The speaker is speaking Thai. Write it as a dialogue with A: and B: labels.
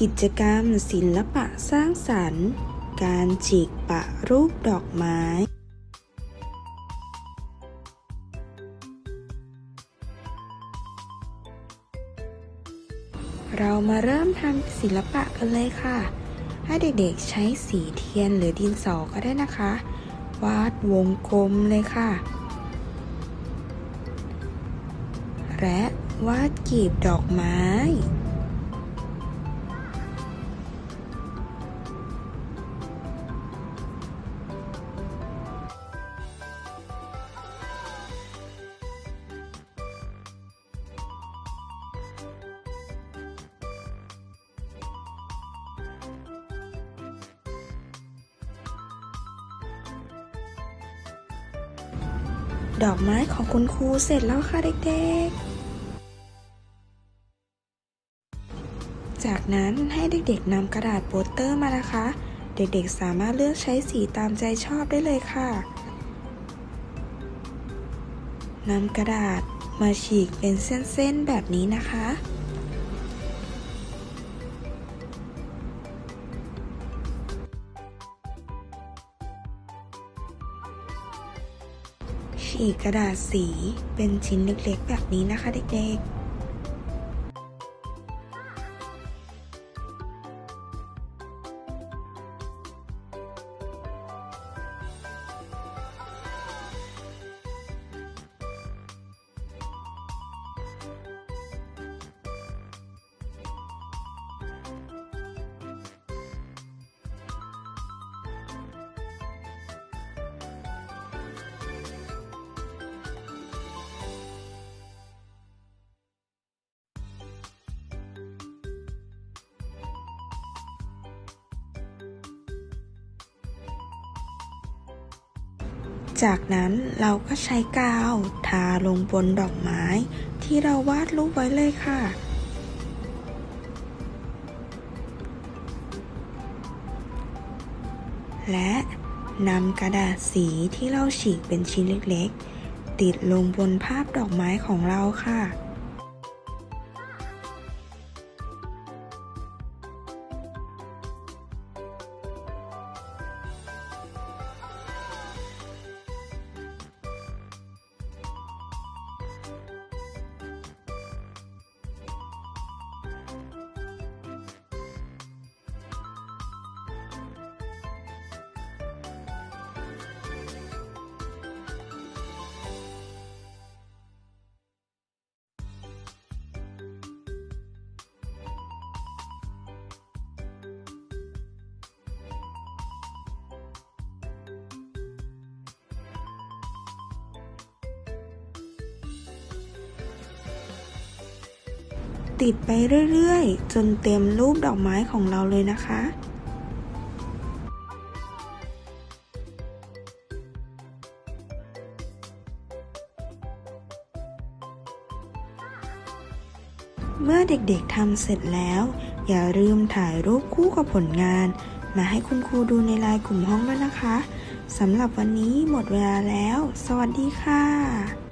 A: กิจกรรมศิลปะสร้างสรรค์ การฉีกปะรูปดอกไม้ เรามาเริ่มทำศิลปะกันเลยค่ะ ให้เด็กๆใช้สีเทียนหรือดินสอก็ได้นะคะ วาดวงกลมเลยค่ะ และวาดกีบดอกไม้ ดอกไม้ของคุณครูเสร็จแล้วค่ะเด็กๆ จากนั้นให้เด็กๆนำกระดาษโปสเตอร์มานะคะ เด็กๆสามารถเลือกใช้สีตามใจชอบได้เลยค่ะนำกระดาษมาฉีกเป็นเส้นๆแบบนี้นะคะ ฉีกกระดาษสีเป็นชิ้นเล็กๆแบบนี้นะคะเด็กๆ จากนั้นเราก็ใช้กาวทาลงบนดอกไม้ ที่เราวาดรูปไว้เลยค่ะ และนำกระดาษสีที่เราฉีกเป็นชิ้นเล็กๆ ติดลงบนภาพดอกไม้ของเราค่ะ ติดไปเรื่อยๆ จนเต็มรูปดอกไม้ของเราเลยนะคะ เมื่อเด็กๆทำเสร็จแล้ว อย่าลืมถ่ายรูปคู่กับผลงาน มาให้คุณครูดูในไลน์กลุ่มห้องด้วยนะคะสำหรับวันนี้หมดเวลาแล้ว สวัสดีค่ะ